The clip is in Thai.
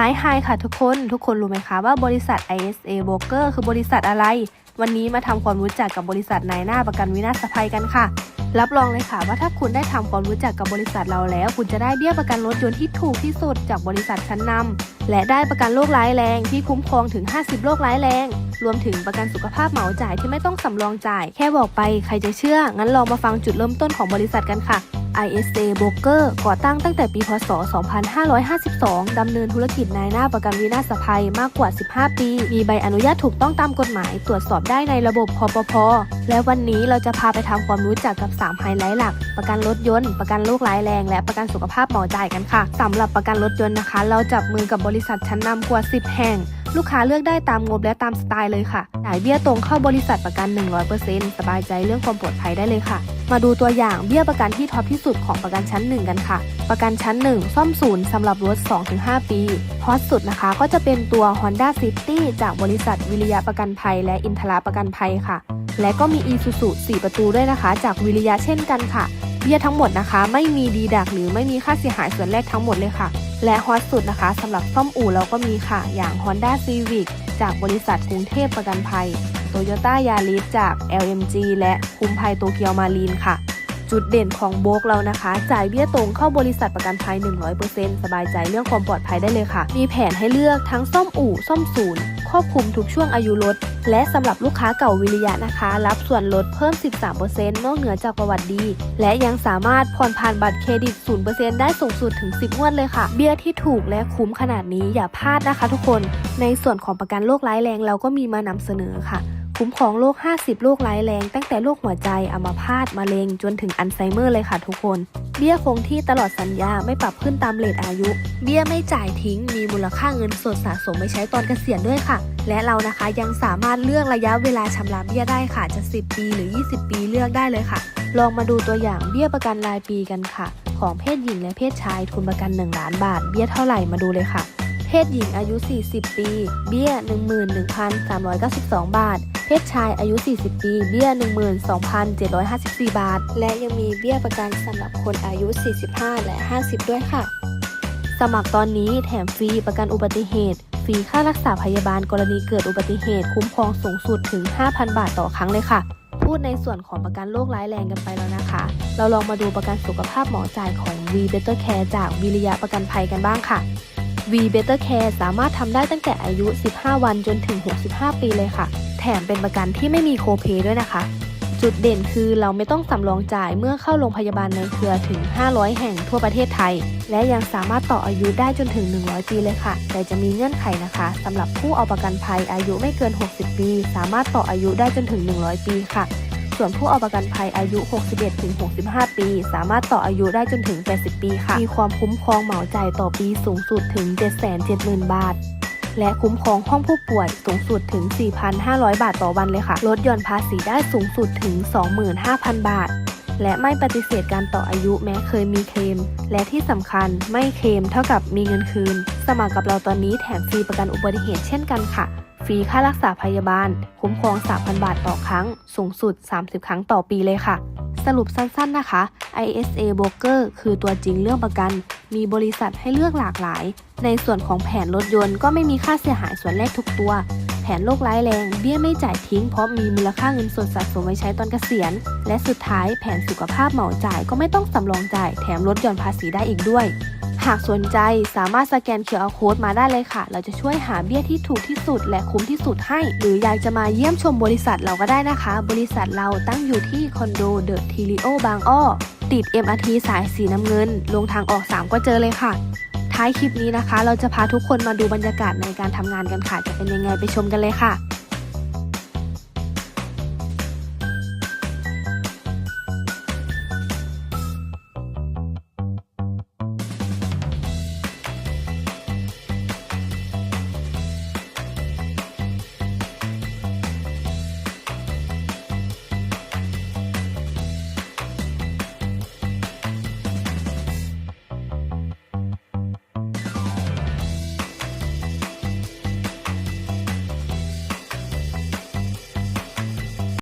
หายหายค่ะทุกคนทุกคนรู้ไหมคะว่าบริษัท ISA Broker คือบริษัทอะไร วันนี้มาทำความรู้จักกับบริษัทนายหน้าประกันวินาศภัยกันค่ะ รับรองเลยค่ะว่าถ้าคุณได้ทำความรู้จักกับบริษัทเราแล้ว คุณจะได้เบี้ยประกันรถยนต์ที่ถูกที่สุดจากบริษัทชั้นนำและได้ประกันโรคร้ายแรงที่คุ้มครองถึง 50 โรคร้ายแรง รวมถึงประกันสุขภาพเหมาจ่ายที่ไม่ต้องสำรองจ่าย แค่บอกไปใครจะเชื่อ งั้นลองมาฟังจุดเริ่มต้นของบริษัทกันค่ะ ISA Broker ก่อตั้งตั้งแต่ปีพศ 2552 ดำเนินธุรกิจนายหน้าประกันวินาศภัยมากกว่า 15 ปี มีใบอนุญาตถูกต้องตามกฎหมาย ตรวจสอบได้ในระบบคอปพและวันนี้เราจะพาไปทำความรู้จักกับ 3 ไฮไลท์หลัก ประกันรถยนต์ ประกันโรคร้ายแรง และประกันสุขภาพหมาจ่ายกันค่ะสำหรับประกันรถยนต์นะคะ เราจับมือกับบริษัทชั้นนำกว่า 10 แห่งลูกค้าเลือกได้ตามงบและตามสไตล์เลยค่ะจ่ายเบี้ยตรงเข้าบริษัทประกัน 100%สบายใจเรื่องความปลอดภัยได้เลยค่ะ มาดูตัวอย่างเบี้ยประกันที่ท็อปที่สุดของประกันชั้น 1 กันค่ะ ประกันชั้น 1 ซ่อมศูนย์สำหรับรถ 2-5 ปีฮอตสุดนะคะก็จะเป็นตัว Honda City จากบริษัทวิริยะประกันภัย และอินทราประกันภัยค่ะ และก็มี Isuzu 4 ประตูด้วยนะคะ จากวิริยะเช่นกันค่ะเบี้ยทั้งหมดนะคะ ไม่มีดีดักหรือไม่มีค่าเสียหายส่วนแรกทั้งหมดเลยค่ะ และฮอตสุดนะคะสำหรับซ่อมอู่เราก็มีค่ะ อย่าง Honda Civic จากบริษัทกรุงเทพประกันภัย Toyota Yaris จาก LMG และคุมภัยโตเกียวมารีนค่ะ จุดเด่นของโบกเรานะคะ จ่ายเบี้ยตรงเข้าบริษัทประกันภัย 100%สบายใจเรื่องความปลอดภัยได้เลยค่ะ มีแผนให้เลือกทั้งซ่อมอู่ซ่อมศูนย์ครอบคลุมทุกช่วงอายุรถ และสำหรับลูกค้าเก่าวิริยะนะคะ รับส่วนลดเพิ่ม 13%นอกเหนือจากประวัติดี และยังสามารถผ่อนผ่านบัตรเครดิต 0%ได้สูงสุดถึง 10งวดเลยค่ะ เบี้ยที่ถูกและคุ้มขนาดนี้อย่าพลาดนะคะทุกคน ในส่วนของประกันโรคร้ายแรงเราก็มีมานำเสนอค่ะ คุ้มครองโรค 50 โรคร้ายแรง ตั้งแต่โรคหัวใจ อัมพาต มะเร็ง จนถึงอัลไซเมอร์เลยค่ะทุกคน เบี้ยคงที่ตลอดสัญญาไม่ปรับขึ้นตามเลทอายุ เบี้ยไม่จ่ายทิ้ง มีมูลค่าเงินสดสะสมไม่ใช้ตอนเกษียณด้วยค่ะ และเรานะคะยังสามารถเลือกระยะเวลาชำระเบี้ยได้ค่ะ จะ 10 ปีหรือ 20 ปีเลือกได้เลยค่ะ ลองมาดูตัวอย่างเบี้ยประกันรายปีกันค่ะ ของเพศหญิงและเพศชายทุนประกัน 1 ล้านบาท เบี้ยเท่าไหร่มาดูเลยค่ะ เพศหญิงอายุ 40 ปี เบี้ย 11,392 บาท เพศชายอายุ 40 ปี เบี้ย 12,754 บาท และยังมีเบี้ยประกันสำหรับคนอายุ 45 และ 50 ด้วยค่ะ สมัครตอนนี้แถมฟรีประกันอุบัติเหตุ ฟรีค่ารักษาพยาบาลกรณีเกิดอุบัติเหตุ คุ้มครองสูงสุดถึง 5,000 บาทต่อครั้งเลยค่ะ พูดในส่วนของประกันโรคร้ายแรงกันไปแล้วนะคะ เราลองมาดูประกันสุขภาพหมอจ่ายของ V Better Care จากวิริยะประกันภัยกันบ้างค่ะ V Better Care สามารถทำได้ตั้งแต่อายุ 15 วันจนถึง 65 ปีเลยค่ะ แถมเป็นประกันที่ไม่มีโคเพด้วยนะคะ จุดเด่นคือเราไม่ต้องสำรองจ่ายเมื่อเข้าโรงพยาบาลในเครือถึง 500 แห่งทั่วประเทศไทย และยังสามารถต่ออายุได้จนถึง 100 ปีเลยค่ะ แต่จะมีเงื่อนไขนะคะสำหรับผู้เอาประกันภัยอายุไม่เกิน 60 ปี สามารถต่ออายุได้จนถึง 100 ปีค่ะ ส่วนผู้เอาประกันภัยอายุ 61-65 ปี สามารถต่ออายุได้จนถึง 80 ปีค่ะ มีความคุ้มครองเหมาจ่ายต่อปีสูงสุดถึง 770,000 บาท และคุ้มครองห้องผู้ป่วยสูงสุดถึง 4,500 บาทต่อวันเลยค่ะ ลดหย่อนภาษีได้สูงสุดถึง 25,000 บาท และไม่ปฏิเสธการต่ออายุแม้เคยมีเคลม และที่สำคัญไม่เคลมเท่ากับมีเงินคืน สมัครกับเราตอนนี้แถมฟรีประกันอุบัติเหตุเช่นกันค่ะฟรีค่ารักษาพยาบาล คุ้มครอง 3,000 บาทต่อครั้ง สูงสุด 30 ครั้งต่อปีเลยค่ะ สรุปสั้นๆนะคะ ISA Broker คือตัวจริงเรื่องประกัน มีบริษัทให้เลือกหลากหลาย ในส่วนของแผนรถยนต์ก็ไม่มีค่าเสียหายส่วนแรกทุกตัว แผนโรคร้ายแรง เบี้ยไม่จ่ายทิ้งเพราะมีมูลค่าเงินสดสะสมไว้ใช้ตอนเกษียณ และสุดท้ายแผนสุขภาพเหมาจ่ายก็ไม่ต้องสำรองจ่ายแถมลดหย่อนภาษีได้อีกด้วย หากสนใจสามารถสแกน QR Code มาได้เลยค่ะ เราจะช่วยหาเบี้ยที่ถูกที่สุดและคุ้มที่สุดให้ หรืออยากจะมาเยี่ยมชมบริษัทเราก็ได้นะคะ บริษัทเราตั้งอยู่ที่คอนโดเดอะทีริโอบางอ้อ ติด MRT สายสีน้ำเงิน ลงทางออก 3 ก็เจอเลยค่ะ ท้ายคลิปนี้นะคะ เราจะพาทุกคนมาดูบรรยากาศในการทำงานกันค่ะ จะเป็นยังไงไปชมกันเลยค่ะ